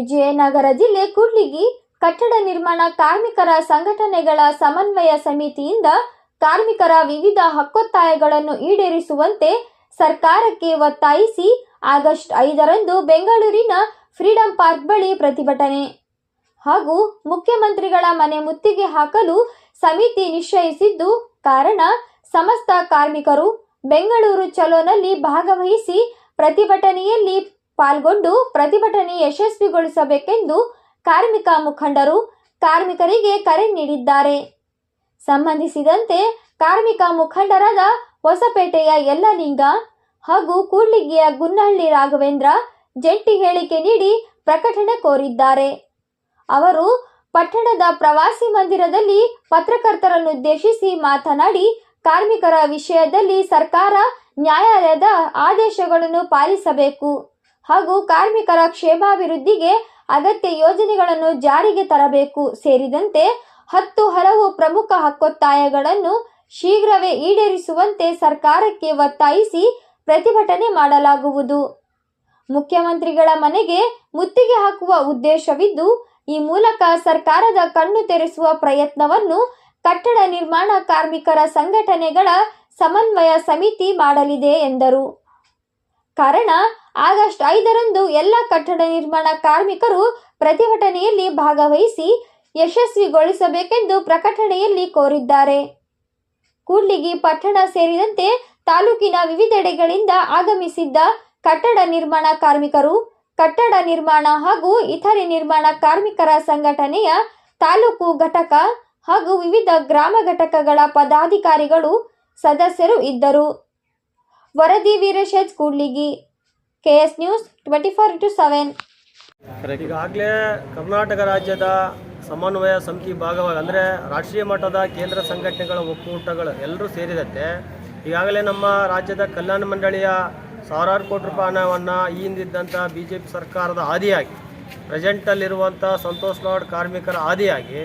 ವಿಜಯನಗರ ಜಿಲ್ಲೆ ಕೂಡ್ಲಿಗಿ ಕಟ್ಟಡ ನಿರ್ಮಾಣ ಕಾರ್ಮಿಕರ ಸಂಘಟನೆಗಳ ಸಮನ್ವಯ ಸಮಿತಿಯಿಂದ ಕಾರ್ಮಿಕರ ವಿವಿಧ ಹಕ್ಕೊತ್ತಾಯಗಳನ್ನು ಈಡೇರಿಸುವಂತೆ ಸರ್ಕಾರಕ್ಕೆ ಒತ್ತಾಯಿಸಿ ಆಗಸ್ಟ್ ಐದರಂದು ಬೆಂಗಳೂರಿನ ಫ್ರೀಡಂ ಪಾರ್ಕ್ ಬಳಿ ಪ್ರತಿಭಟನೆ. ಹಾಗೂ ಮುಖ್ಯಮಂತ್ರಿಗಳ ಮನೆ ಮುತ್ತಿಗೆ ಹಾಕಲು ಸಮಿತಿ ನಿಶ್ಚಯಿಸಿದ್ದು ಕಾರಣ ಸಮಸ್ತ ಕಾರ್ಮಿಕರು ಬೆಂಗಳೂರು ಚಲೋನಲ್ಲಿ ಭಾಗವಹಿಸಿ ಪ್ರತಿಭಟನೆಯಲ್ಲಿ ಪಾಲ್ಗೊಂಡು ಪ್ರತಿಭಟನೆ ಯಶಸ್ವಿಗೊಳಿಸಬೇಕೆಂದು ಕಾರ್ಮಿಕ ಮುಖಂಡರು ಕಾರ್ಮಿಕರಿಗೆ ಕರೆ ನೀಡಿದ್ದಾರೆ. ಸಂಬಂಧಿಸಿದಂತೆ ಕಾರ್ಮಿಕ ಮುಖಂಡರಾದ ಹೊಸಪೇಟೆಯ ಯಲ್ಲಲಿಂಗ ಹಾಗೂ ಕೂಡ್ಲಿಗಿಯ ಗುನ್ನಹಳ್ಳಿ ರಾಘವೇಂದ್ರ ಜಂಟಿ ಹೇಳಿಕೆ ನೀಡಿ ಪ್ರಕಟಣೆ ಕೋರಿದ್ದಾರೆ. ಅವರು ಪಟ್ಟಣದ ಪ್ರವಾಸಿ ಮಂದಿರದಲ್ಲಿ ಪತ್ರಕರ್ತರನ್ನುದ್ದೇಶಿಸಿ ಮಾತನಾಡಿ, ಕಾರ್ಮಿಕರ ವಿಷಯದಲ್ಲಿ ಸರ್ಕಾರ ನ್ಯಾಯಾಲಯದ ಆದೇಶಗಳನ್ನು ಪಾಲಿಸಬೇಕು. ಹಾಗೂ ಕಾರ್ಮಿಕರ ಕ್ಷೇಮಾಭಿವೃದ್ಧಿಗೆ ಅಗತ್ಯ ಯೋಜನೆಗಳನ್ನು ಜಾರಿಗೆ ತರಬೇಕು. ಸೇರಿದಂತೆ ಹತ್ತು ಹಲವು ಪ್ರಮುಖ ಹಕ್ಕೊತ್ತಾಯಗಳನ್ನು ಶೀಘ್ರವೇ ಈಡೇರಿಸುವಂತೆ ಸರ್ಕಾರಕ್ಕೆ ಒತ್ತಾಯಿಸಿ ಪ್ರತಿಭಟನೆ ಮಾಡಲಾಗುವುದು. ಮುಖ್ಯಮಂತ್ರಿಗಳ ಮನೆಗೆ ಮುತ್ತಿಗೆ ಹಾಕುವ ಉದ್ದೇಶವಿದ್ದು, ಈ ಮೂಲಕ ಸರ್ಕಾರದ ಕಣ್ಣು ತೆರೆಸುವ ಪ್ರಯತ್ನವನ್ನು ಕಟ್ಟಡ ನಿರ್ಮಾಣ ಕಾರ್ಮಿಕರ ಸಂಘಟನೆಗಳ ಸಮನ್ವಯ ಸಮಿತಿ ಮಾಡಲಿದೆ ಎಂದರು. ಕಾರಣ ಆಗಸ್ಟ್ ಐದರಂದು ಎಲ್ಲ ಕಟ್ಟಡ ನಿರ್ಮಾಣ ಕಾರ್ಮಿಕರು ಪ್ರತಿಭಟನೆಯಲ್ಲಿ ಭಾಗವಹಿಸಿ ಯಶಸ್ವಿಗೊಳಿಸಬೇಕೆಂದು ಪ್ರಕಟಣೆಯಲ್ಲಿ ಕೋರಿದ್ದಾರೆ. ಕೂಡ್ಲಿಗಿ ಪಟ್ಟಣ ಸೇರಿದಂತೆ ತಾಲೂಕಿನ ವಿವಿಧೆಡೆಗಳಿಂದ ಆಗಮಿಸಿದ್ದ ಕಟ್ಟಡ ನಿರ್ಮಾಣ ಕಾರ್ಮಿಕರು, ಕಟ್ಟಡ ನಿರ್ಮಾಣ ಹಾಗೂ ಇತರೆ ನಿರ್ಮಾಣ ಕಾರ್ಮಿಕರ ಸಂಘಟನೆಯ ತಾಲೂಕು ಘಟಕ ಹಾಗೂ ವಿವಿಧ ಗ್ರಾಮ ಘಟಕಗಳ ಪದಾಧಿಕಾರಿಗಳು ಸದಸ್ಯರು ಇದ್ದರು. ವರದಿ Veeresh Kudligi K S news twenty four into seven ಈಗಾಗಲೇ ಕರ್ನಾಟಕ ರಾಜ್ಯದ ಸಮನ್ವಯ ಸಮಿತಿ ಭಾಗವಾಗಿ, ಅಂದರೆ ರಾಷ್ಟ್ರೀಯ ಮಟ್ಟದ ಕೇಂದ್ರ ಸಂಘಟನೆಗಳ ಒಕ್ಕೂಟಗಳು ಎಲ್ಲರೂ ಸೇರಿದಂತೆ, ಈಗಾಗಲೇ ನಮ್ಮ ರಾಜ್ಯದ ಕಲ್ಯಾಣ ಮಂಡಳಿಯ ಸಾವಿರಾರು ಕೋಟಿ ರೂಪಾಯಿ ಹಣವನ್ನು ಈ ಹಿಂದಿದ್ದಂಥ ಬಿ ಜೆ ಪಿ ಸರ್ಕಾರದ ಆದಿಯಾಗಿ ಪ್ರೆಸೆಂಟಲ್ಲಿರುವಂಥ ಸಂತೋಷ್ ಲಾಡ್ ಕಾರ್ಮಿಕರ ಆದಿಯಾಗಿ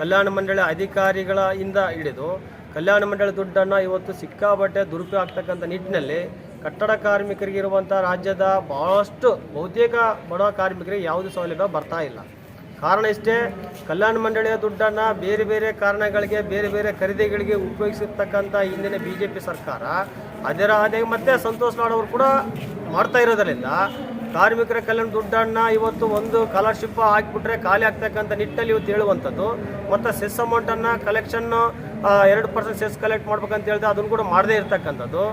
ಕಲ್ಯಾಣ ಮಂಡಳಿ ಅಧಿಕಾರಿಗಳ ಇಂದ ಹಿಡಿದು ಕಲ್ಯಾಣ ಮಂಡಳಿ ದುಡ್ಡನ್ನು ಇವತ್ತು ಸಿಕ್ಕಾಪಟ್ಟೆ ದುರುಪಯೋಗ ಆಗ್ತಕ್ಕಂಥ ನಿಟ್ಟಿನಲ್ಲಿ ಕಟ್ಟಡ ಕಾರ್ಮಿಕರಿಗೆ ಇರುವಂಥ ರಾಜ್ಯದ ಭಾಳಷ್ಟು ಬಹುತೇಕ ಬಡ ಕಾರ್ಮಿಕರಿಗೆ ಯಾವುದೇ ಸೌಲಭ್ಯ ಬರ್ತಾ ಇಲ್ಲ. ಕಾರಣ ಇಷ್ಟೇ, ಕಲ್ಯಾಣ ಮಂಡಳಿಯ ದುಡ್ಡನ್ನು ಬೇರೆ ಬೇರೆ ಕಾರಣಗಳಿಗೆ, ಬೇರೆ ಬೇರೆ ಖರೀದಿಗಳಿಗೆ ಉಪಯೋಗಿಸಿರ್ತಕ್ಕಂಥ ಹಿಂದಿನ ಬಿ ಜೆ ಪಿ ಸರ್ಕಾರ ಅದರ ಅದೇ ಮತ್ತೆ ಸಂತೋಷ್ ಲಾಡ್ ಅವರು ಕೂಡ ಮಾಡ್ತಾ ಇರೋದರಿಂದ ಕಾರ್ಮಿಕರ ಕಲ್ಯಾಣ ದುಡ್ಡನ್ನು ಇವತ್ತು ಒಂದು ಸ್ಕಾಲರ್ಶಿಪ್ ಹಾಕಿಬಿಟ್ರೆ ಖಾಲಿ ಆಗ್ತಕ್ಕಂಥ ನಿಟ್ಟಲ್ಲಿ ಇವತ್ತು ಹೇಳುವಂಥದ್ದು. ಮತ್ತು ಸೆಸ್ ಅಮೌಂಟನ್ನು ಕಲೆಕ್ಷನ್ನು ಎರಡು ಪರ್ಸೆಂಟ್ ಸೆಸ್ ಕಲೆಕ್ಟ್ ಮಾಡ್ಬೇಕಂತ ಹೇಳಿದ್ರೆ ಅದನ್ನು ಕೂಡ ಮಾಡದೇ ಇರ್ತಕ್ಕಂಥದ್ದು.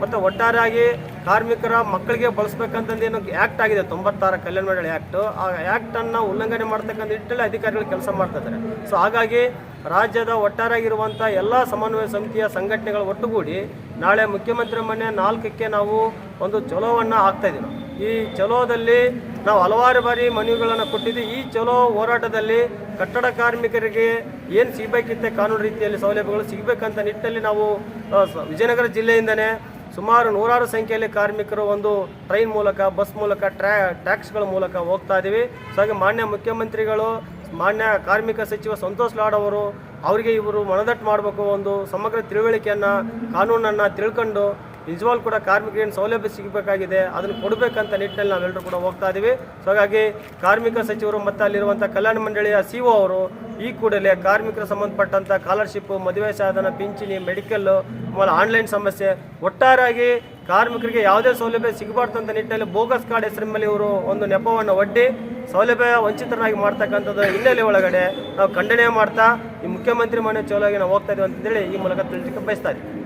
ಮತ್ತು ಒಟ್ಟಾರೆಯಾಗಿ ಕಾರ್ಮಿಕರ ಮಕ್ಕಳಿಗೆ ಬಳಸ್ಬೇಕಂತಂದು ಆ್ಯಕ್ಟ್ ಆಗಿದೆ, ತೊಂಬತ್ತಾರ ಕಲ್ಯಾಣ ಮಂಡಳಿ ಆ್ಯಕ್ಟು ಆ ಆ್ಯಕ್ಟನ್ನು ಉಲ್ಲಂಘನೆ ಮಾಡ್ತಕ್ಕಂಥ ನಿಟ್ಟಲ್ಲಿ ಅಧಿಕಾರಿಗಳು ಕೆಲಸ ಮಾಡ್ತಾ ಇದ್ದಾರೆ. ಸೊ ಹಾಗಾಗಿ ರಾಜ್ಯದ ಒಟ್ಟಾರಾಗಿರುವಂಥ ಎಲ್ಲ ಸಮನ್ವಯ ಸಮಿತಿಯ ಸಂಘಟನೆಗಳು ಒಟ್ಟುಗೂಡಿ ನಾಳೆ ಮುಖ್ಯಮಂತ್ರಿ ಮನೆ ನಾಲ್ಕಕ್ಕೆ ನಾವು ಒಂದು ಚಲೋವನ್ನು ಹಾಕ್ತಾಯಿದ್ದೀವಿ ನಾವು. ಈ ಚಲೋದಲ್ಲಿ ನಾವು ಹಲವಾರು ಬಾರಿ ಮನವಿಗಳನ್ನು ಕೊಟ್ಟಿದ್ದೀವಿ ಈ ಚಲೋ ಹೋರಾಟದಲ್ಲಿ ಕಟ್ಟಡ ಕಾರ್ಮಿಕರಿಗೆ ಏನು ಸಿಗಬೇಕಿತ್ತೆ ಕಾನೂನು ರೀತಿಯಲ್ಲಿ ಸೌಲಭ್ಯಗಳು ಸಿಗಬೇಕಂತ ನಿಟ್ಟಲ್ಲಿ ನಾವು ವಿಜಯನಗರ ಜಿಲ್ಲೆಯಿಂದನೇ ಸುಮಾರು ನೂರಾರು ಸಂಖ್ಯೆಯಲ್ಲಿ ಕಾರ್ಮಿಕರು ಒಂದು ಟ್ರೈನ್ ಮೂಲಕ, ಬಸ್ ಮೂಲಕ ಟ್ರ್ಯಾ ಟ್ಯಾಕ್ಸ್ಗಳ ಮೂಲಕ ಹೋಗ್ತಾ ಇದ್ದೀವಿ. ಸೊ, ಹಾಗೆ ಮಾನ್ಯ ಮುಖ್ಯಮಂತ್ರಿಗಳು, ಮಾನ್ಯ ಕಾರ್ಮಿಕ ಸಚಿವ ಸಂತೋಷ್ ಲಾಡ್ ಅವರು, ಅವರಿಗೆ ಇವರು ಮನದಟ್ಟು ಮಾಡಬೇಕು ಒಂದು ಸಮಗ್ರ ತಿಳುವಳಿಕೆಯನ್ನು, ಕಾನೂನನ್ನು ತಿಳ್ಕೊಂಡು ನಿಜವಾಗ್ಲೂ ಕೂಡ ಕಾರ್ಮಿಕರಿಗೆ ಏನು ಸೌಲಭ್ಯ ಸಿಗಬೇಕಾಗಿದೆ, ಅದನ್ನು ಕೊಡಬೇಕಂತ ನಿಟ್ಟಿನಲ್ಲಿ ನಾವೆಲ್ಲರೂ ಕೂಡ ಹೋಗ್ತಾ ಇದ್ದೀವಿ ಸೊ ಹಾಗಾಗಿ ಕಾರ್ಮಿಕ ಸಚಿವರು ಮತ್ತು ಅಲ್ಲಿರುವಂಥ ಕಲ್ಯಾಣ ಮಂಡಳಿಯ ಸಿ ಒ ಅವರು ಈ ಕೂಡಲೇ ಕಾರ್ಮಿಕರ ಸಂಬಂಧಪಟ್ಟಂಥ ಸ್ಕಾಲರ್ಶಿಪ್ಪು ಮದುವೆ ಸಾಧನ, ಪಿಂಚಣಿ ಮೆಡಿಕಲ್ಲು ಆಮೇಲೆ ಆನ್ಲೈನ್ ಸಮಸ್ಯೆ, ಒಟ್ಟಾರಾಗಿ ಕಾರ್ಮಿಕರಿಗೆ ಯಾವುದೇ ಸೌಲಭ್ಯ ಸಿಗಬಾರ್ದಂಥ ನಿಟ್ಟಿನಲ್ಲಿ ಬೋಗಸ್ ಕಾರ್ಡ್ ಹೆಸರಿನ ಮೇಲೆ ಇವರು ಒಂದು ನೆಪವನ್ನು ಒಡ್ಡಿ ಸೌಲಭ್ಯ ವಂಚಿತರಾಗಿ ಮಾಡ್ತಕ್ಕಂಥದ್ದು ಹಿನ್ನೆಲೆ ಒಳಗಡೆ ನಾವು ಖಂಡನೆ ಮಾಡ್ತಾ, ಈ ಮುಖ್ಯಮಂತ್ರಿ ಮನೆ ಚೋಲಾಗಿ ನಾವು ಹೋಗ್ತಾ ಇದೀವಿ ಅಂತೇಳಿ ಈ ಮೂಲಕ ತಿಳಿಸಲಿಕ್ಕೆ ಬಯಸ್ತಾ ಇದ್ದೀವಿ